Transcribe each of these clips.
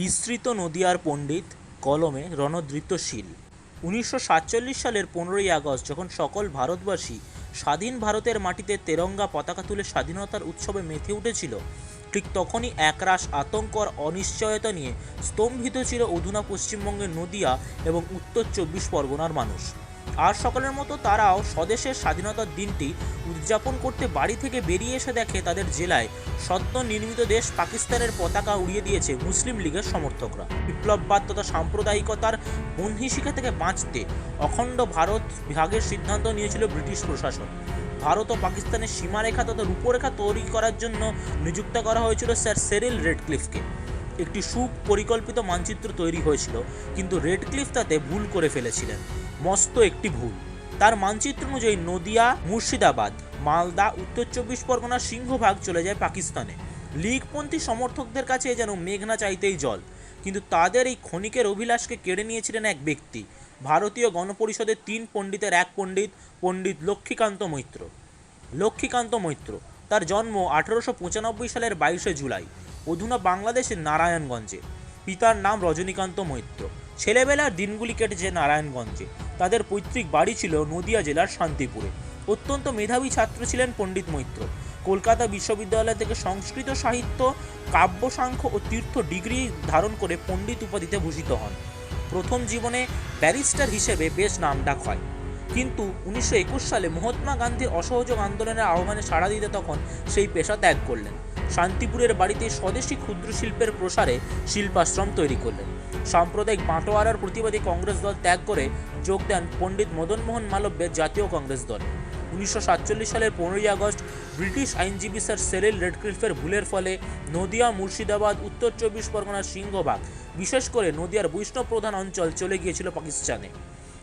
বিস্তৃত নদিয়ার পণ্ডিত কলমে রণদৃত্যশীল। উনিশশো সাতচল্লিশ সালের পনেরোই আগস্ট যখন সকল ভারতবাসী স্বাধীন ভারতের মাটিতে তেরঙ্গা পতাকা তুলে স্বাধীনতার উৎসবে মেতে উঠেছিল, ঠিক তখনই একরাশ আতঙ্ক আর অনিশ্চয়তা নিয়ে স্তম্ভিত ছিল অধুনা পশ্চিমবঙ্গের নদিয়া এবং উত্তর চব্বিশ পরগনার মানুষ। আর সকলের মতো তারাও স্বদেশের স্বাধীনতার দিনটি উদযাপন করতে বাড়ি থেকে বেরিয়ে এসে দেখে তাদের জেলায় সদ্য নির্মিত দেশ পাকিস্তানের পতাকা উড়িয়ে দিয়েছে মুসলিম লীগের সমর্থকরা। বিপ্লববাদ তথা সাম্প্রদায়িকতার বন্ধিশিখা থেকে বাঁচতে অখণ্ড ভারত ভাগের সিদ্ধান্ত নিয়েছিল ব্রিটিশ প্রশাসন। ভারত ও পাকিস্তানের সীমারেখা তথা রূপরেখা তৈরি করার জন্য নিযুক্ত করা হয়েছিল স্যার সেরিল রেডক্লিফকে। একটি সুপরিকল্পিত মানচিত্র তৈরি হয়েছিল, কিন্তু রেডক্লিফ তাতে ভুল করে ফেলেছিলেন। মস্ত একটি ভুল। তার মানচিত্র অনুযায়ী নদিয়া, মুর্শিদাবাদ, মালদা, উত্তর চব্বিশ পরগনার সিংহভাগ চলে যায় পাকিস্তানে। লীগপন্থী সমর্থকদের কাছে যেন মেঘনা চাইতেই জল। কিন্তু তাদের এই ক্ষণিকের অভিলাষকে কেড়ে নিয়েছিলেন এক ব্যক্তি। ভারতীয় গণপরিষদের তিন পণ্ডিতের এক পণ্ডিত পণ্ডিত লক্ষ্মীকান্ত মৈত্র। লক্ষ্মীকান্ত মৈত্র, তার জন্ম আঠারোশো পঁচানব্বই সালের বাইশে জুলাই, অধুনা বাংলাদেশের নারায়ণগঞ্জে। পিতার নাম রজনীকান্ত মৈত্র। ছেলেবেলার দিনগুলি কেটেছে নারায়ণগঞ্জে। তাদের পৈতৃক বাড়ি ছিল নদিয়া জেলার শান্তিপুরে। অত্যন্ত মেধাবী ছাত্র ছিলেন পণ্ডিত মৈত্র। কলকাতা বিশ্ববিদ্যালয় থেকে সংস্কৃত সাহিত্য কাব্যসাংখ্য ও তীর্থ ডিগ্রি ধারণ করে পণ্ডিত উপাধিতে ভূষিত হন। প্রথম জীবনে ব্যারিস্টার হিসেবে বেশ নামডাক হয়। কিন্তু উনিশশো একুশ সালে মহাত্মা গান্ধীর অসহযোগ আন্দোলনের আহ্বানে সাড়া দিতে তখন সেই পেশা ত্যাগ করলেন। শান্তিপুরের বাড়িতে স্বদেশী ক্ষুদ্র শিল্পের প্রসারে শিল্পাশ্রম তৈরি করলেন। সাম্প্রদায়িক বাঁটোয়ারার প্রতিবাদী কংগ্রেস দল ত্যাগ করে যোগ দেন পণ্ডিত মদনমোহন মালব্যের জাতীয় কংগ্রেস দল। উনিশশো সাতচল্লিশ সালের পনেরোই আগস্ট ব্রিটিশ আইনজীবী স্যার সেরিল রেডক্লিফের ভুলের ফলে নদিয়া, মুর্শিদাবাদ, উত্তর চব্বিশ পরগনার সিংহভাগ, বিশেষ করে নদিয়ার বৈষ্ণব প্রধান অঞ্চল চলে গিয়েছিল পাকিস্তানে।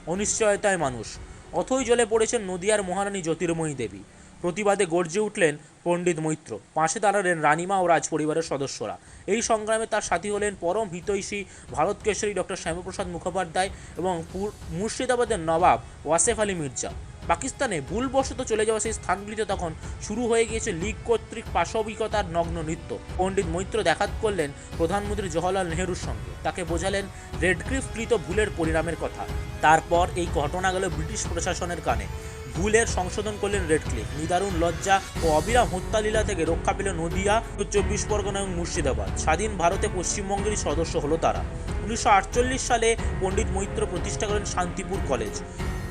অনিশ্চয়তায় মানুষ। অথই জলে পড়েছেন নদিয়ার মহারানী জ্যোতির্ময়ী দেবী। প্রতিবাদে গর্জে উঠলেন পণ্ডিত মৈত্র। পাশে দাঁড়ালেন রানিমা ও রাজ পরিবারের সদস্যরা। এই সংগ্রামে তার সাথী হলেন পরম হিতৈষী ভারত কেশরী ডক্টর শ্যামাপ্রসাদ মুখোপাধ্যায় এবং মুর্শিদাবাদের নবাব ওয়াসেফ আলী মির্জা। পাকিস্তানে ভুলবশত চলে যাওয়া সেই স্থানগুলিতে তখন শুরু হয়ে গিয়েছে লীগ কর্তৃক পাশবিকতার নগ্ন নৃত্য। পণ্ডিত মৈত্র দেখাত করলেন প্রধানমন্ত্রী জওহরলাল নেহরুর সঙ্গে। তাকে বোঝালেন রেডক্লিফকৃত ভুলের পরিণামের কথা। তারপর এই ঘটনা গেল ব্রিটিশ প্রশাসনের কানে। ভুলের সংশোধন করলেন রেডক্লিফ। নিদারুণ লজ্জা ও অবিরাম হত্যালীলা থেকে রক্ষা পেল নদিয়া, চব্বিশ পরগনা এবং মুর্শিদাবাদ। স্বাধীন ভারতে পশ্চিমবঙ্গেরই সদস্য হলো তারা। উনিশশো আটচল্লিশ সালে পণ্ডিত মৈত্র প্রতিষ্ঠা করেন শান্তিপুর কলেজ।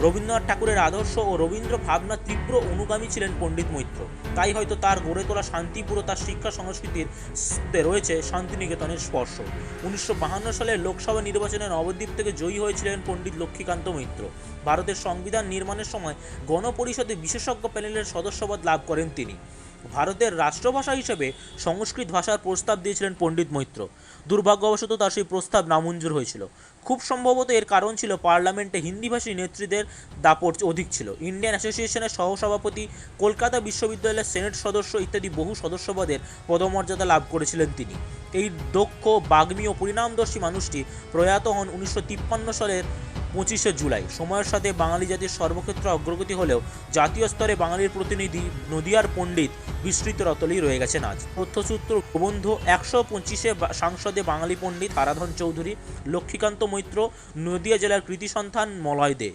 রবীন্দ্রনাথ ঠাকুরের আদর্শ ও রবীন্দ্র ভাবনা তীব্র অনুগামী ছিলেন পণ্ডিত মৈত্র। তাই হয়তো তার গড়ে তোলা শান্তিপুর তার শিক্ষা সংস্কৃতির রয়েছে শান্তিনিকেতনের স্পর্শ। উনিশশো সালের লোকসভা নির্বাচনে নবদ্বীপ থেকে জয়ী হয়েছিলেন পণ্ডিত লক্ষ্মীকান্ত মৈত্র। ভারতের সংবিধান নির্মাণের সময় গণপরিষদে বিশেষজ্ঞ প্যানেলের সদস্যপদ লাভ করেন তিনি। ভারতের রাষ্ট্রভাষা হিসেবে সংস্কৃত ভাষার প্রস্তাব দিয়েছিলেন পণ্ডিত মৈত্র। দুর্ভাগ্যবশত তার সেই প্রস্তাব নামঞ্জুর হয়েছিল। খুব সম্ভবত এর কারণ ছিল পার্লামেন্টে হিন্দিভাষী নেত্রীদের দাপট অধিক ছিল। ইন্ডিয়ান অ্যাসোসিয়েশনের সহসভাপতি, কলকাতা বিশ্ববিদ্যালয়ের সেনেট সদস্য ইত্যাদি বহু সদস্যপদের পদমর্যাদা লাভ করেছিলেন তিনি। এই দক্ষ বাগ্মী ও পরিণামদর্শী মানুষটি প্রয়াত হন উনিশশো তিপ্পান্ন সালের পঁচিশে জুলাই। সময়ের সাথে বাঙালি জাতির সর্বক্ষেত্রে অগ্রগতি হলেও জাতীয় স্তরে বাঙালির প্রতিনিধি নদিয়ার পণ্ডিত বিস্তৃত রতলেই রয়ে গেছে আজ। তথ্যসূত্র, প্রবন্ধ, একশো পঁচিশে সাংসদে বাঙালি পণ্ডিত আরাধন চৌধুরী, লক্ষ্মীকান্ত মৈত্র, নদিয়া জেলার কৃতি সন্তান মলয় দে।